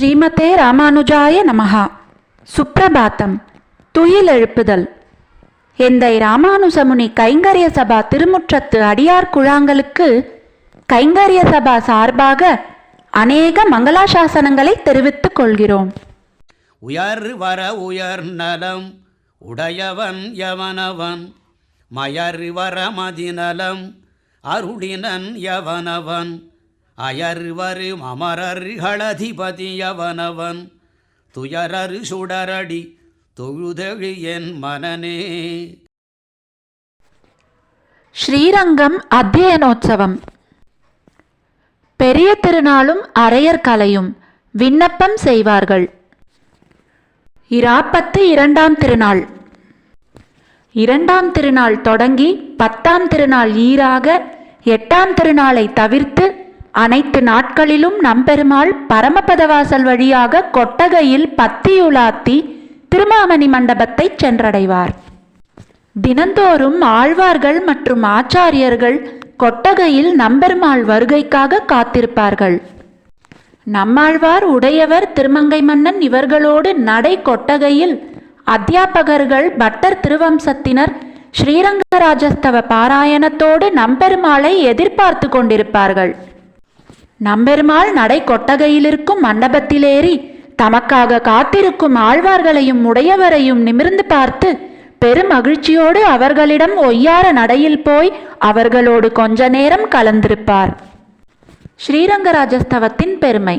ஸ்ரீமதே ராமானுஜாய நமஹா. சுப்பிரபாத்தம். துயில் எழுப்புதல் எந்தை ராமானுஜமுனி கைங்கரிய சபா திருமுற்றத்து அடியார் குழாங்களுக்கு கைங்கரிய சபா சார்பாக அநேக மங்களாசாசனங்களை தெரிவித்துக் கொள்கிறோம். உயர் வர உயர் நலம் உடையவன் யவனவன் மயர் வர மதிநலம் அருளினன் யவனவன் அயர்வரு அமரர்களதிபதியவனவன் துயரரு சுடரடி தொழுதழு என் மனனே ஸ்ரீரங்கம் அத்தியனோற்சவம். பெரிய திருநாளும் அரையர் கலையும் விண்ணப்பம் செய்வார்கள். இராப்பத்து இரண்டாம் திருநாள். இரண்டாம் திருநாள் தொடங்கி பத்தாம் திருநாள் ஈராக எட்டாம் திருநாளை தவிர்த்து அனைத்து நாட்களிலும் நம்பெருமாள் பரமபதவாசல் வழியாக கொட்டகையில் பத்தியுலாத்தி திருமாமணி மண்டபத்தைச் சென்றடைவார். தினந்தோறும் ஆழ்வார்கள் மற்றும் ஆச்சாரியர்கள் கொட்டகையில் நம்பெருமாள் வருகைக்காக காத்திருப்பார்கள். நம்மாழ்வார் உடையவர் திருமங்கை மன்னன் இவர்களோடு நடை கொட்டகையில் அத்தியாபகர்கள் பட்டர் திருவம்சத்தினர் ஸ்ரீரங்கராஜஸ்தவ பாராயணத்தோடு நம்பெருமாளை எதிர்பார்த்து கொண்டிருப்பார்கள். நம்பெருமாள் நடை கொட்டகையிலிருக்கும் மண்டபத்திலேறி தமக்காக காத்திருக்கும் ஆழ்வார்களையும் உடையவரையும் நிமிர்ந்து பார்த்து பெருமகிழ்ச்சியோடு அவர்களிடம் ஒய்யார நடையில் போய் அவர்களோடு கொஞ்ச நேரம் கலந்திருப்பார். ஸ்ரீரங்கராஜஸ்தவத்தின் பெருமை.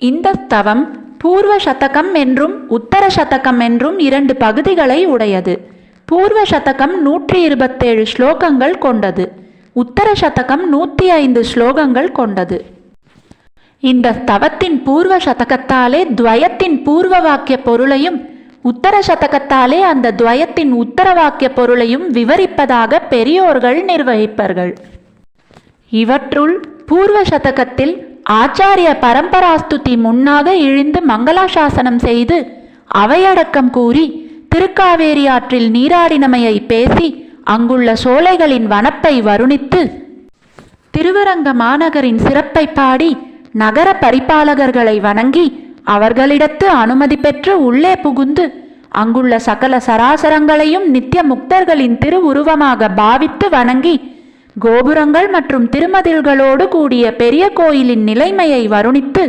இந்த ஸ்தவம் பூர்வ சதகம் என்றும் உத்தர சதகம் என்றும் இரண்டு பகுதிகளை உடையது. பூர்வ சதகம் நூற்றி இருபத்தேழு ஸ்லோகங்கள் கொண்டது. உத்தர சதகம் நூற்றி ஐந்து ஸ்லோகங்கள் கொண்டது. இந்த ஸ்தவத்தின் பூர்வ சதகத்தாலே துவயத்தின் பூர்வ வாக்கிய பொருளையும் உத்தர சதகத்தாலே அந்த துவயத்தின் உத்தர வாக்கிய பொருளையும் விவரிப்பதாக பெரியோர்கள் நிர்வகிப்பார்கள். இவற்றுள் பூர்வ சதகத்தில் ஆச்சாரிய பரம்பராஸ்துதி முன்னாக இழிந்து மங்களாசாசனம் செய்து அவையடக்கம் கூறி திருக்காவேரி ஆற்றில் நீராடினமையை பேசி அங்குள்ள சோலைகளின் வனப்பை வருணித்து திருவரங்க மாநகரின் சிறப்பை பாடி நகர பரிபாலகர்களை வணங்கி அவர்களிடத்து அனுமதி பெற்று உள்ளே புகுந்து அங்குள்ள சகல சராசரங்களையும் நித்திய முக்தர்களின் திருவுருவமாக பாவித்து வணங்கி கோபுரங்கள் மற்றும் திருமதில்களோடு கூடிய பெரிய கோயிலின் நிலைமையை வருணித்து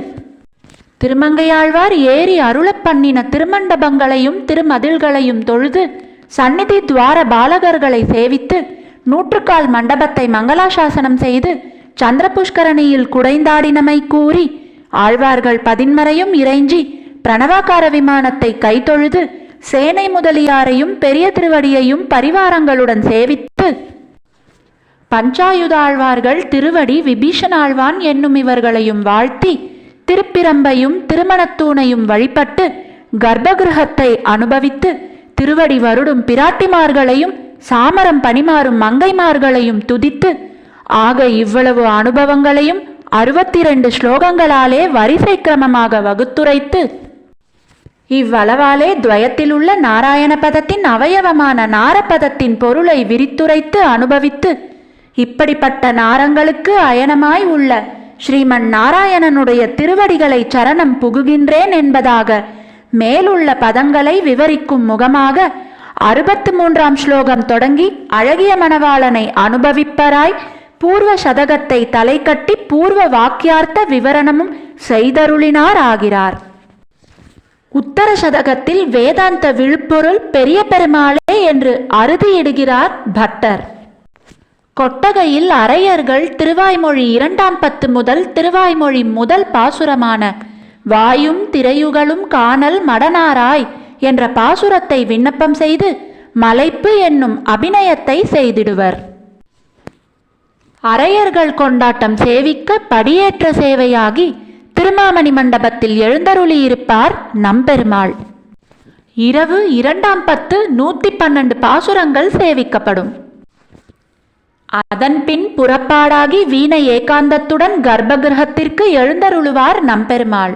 திருமங்கையாழ்வார் ஏறி அருளப் பண்ணின திருமண்டபங்களையும் திருமதில்களையும் தொழுது சந்நிதி துவார பாலகர்களை சேவித்து நூற்றுக்கால் மண்டபத்தை மங்களாசாசனம் செய்து சந்திரபுஷ்கரணியில் குடைந்தாடினமை கூறி ஆழ்வார்கள் பதின்மறையும் இறைஞ்சி பிரணவாகார விமானத்தை கைத்தொழுது சேனை முதலியாரையும் பெரிய திருவடியையும் பரிவாரங்களுடன் சேவித்து பஞ்சாயுதாழ்வார்கள் திருவடி விபீஷணாழ்வான் என்னும் இவர்களையும் வாழ்த்தி திருப்பிரம்பையும் திருமணத்தூணையும் வழிபட்டு கர்ப்பகிரகத்தை அனுபவித்து திருவடி வருடும் பிராட்டிமார்களையும் சாமரம் பணிமாறும் மங்கைமார்களையும் துதித்து ஆக இவ்வளவு அனுபவங்களையும் அறுபத்தி ரெண்டு ஸ்லோகங்களாலே வரிசை கிரமமாக வகுத்துரைத்து இவ்வளவாலே துவயத்திலுள்ள நாராயண பதத்தின் அவயவமான நாரபதத்தின் பொருளை விரித்துரைத்து அனுபவித்து இப்படிப்பட்ட நாரங்களுக்கு அயனமாய் உள்ள ஸ்ரீமன் நாராயணனுடைய திருவடிகளை சரணம் புகுகின்றேன் என்பதாக மேலுள்ள பதங்களை விவரிக்கும் முகமாக அறுபத்து மூன்றாம் ஸ்லோகம் தொடங்கி அழகிய மணவாளனை அனுபவிப்பராய் பூர்வ சதகத்தை தலைக்கட்டி பூர்வ வாக்கியார்த்த விவரணமும் செய்தருளினார் ஆகிறார் உத்தர சதகத்தில் வேதாந்த விழுப்பொருள் பெரிய பெருமாளே என்று அறுதியிடுகிறார் பட்டர். கொட்டகையில் அரையர்கள் திருவாய்மொழி இரண்டாம் பத்து முதல் திருவாய்மொழி முதல் பாசுரமான வாயும் திரையுகளும் காணல் மடனாராய் என்ற பாசுரத்தை விண்ணப்பம் செய்து மலைப்பு என்னும் அபிநயத்தை செய்திடுவர். அரையர்கள் கொண்டாட்டம் சேவிக்க படியேற்ற சேவையாகி திருமாமணி மண்டபத்தில் எழுந்தருளியிருப்பார் நம்பெருமாள். இரவு இரண்டாம் பத்து நூற்றி பன்னெண்டு பாசுரங்கள் சேவிக்கப்படும். அதன்பின் புறப்பாடாகி வீண ஏகாந்தத்துடன் கர்ப்பகிரகத்திற்கு எழுந்தருளுவார் நம்பெருமாள்.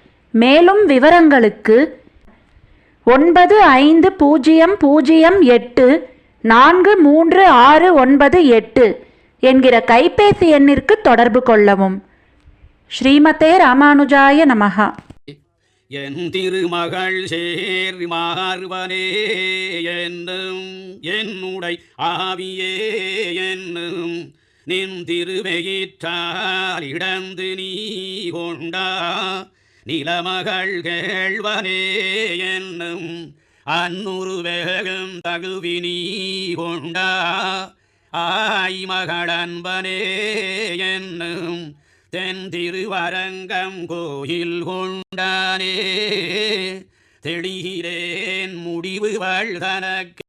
மேலும் விவரங்களுக்கு ஒன்பது ஐந்து பூஜ்ஜியம் பூஜ்ஜியம் எட்டு நான்கு மூன்று ஆறு ஒன்பது எட்டு என்கிற கைபேசி எண்ணிற்கு தொடர்பு கொள்ளவும். ஸ்ரீமதே ராமானுஜாய நமஹா. என் திருமகள் சேர் மார்வனே என்னும் என்னுடை ஆவியே என்னும் நின் திருவெயிற்றால் இடந்து நீ கொண்டா நிலமகள் கேழ்வனே என்னும் அந்நுறு வேகம் தகுவி கொண்டா. ஆய் மகளன்பனே என்னும் தென் திருவரங்கம் கோயில் கொண்டானே. தெளிகிறேன் முடிவு வாழ்தனக்கு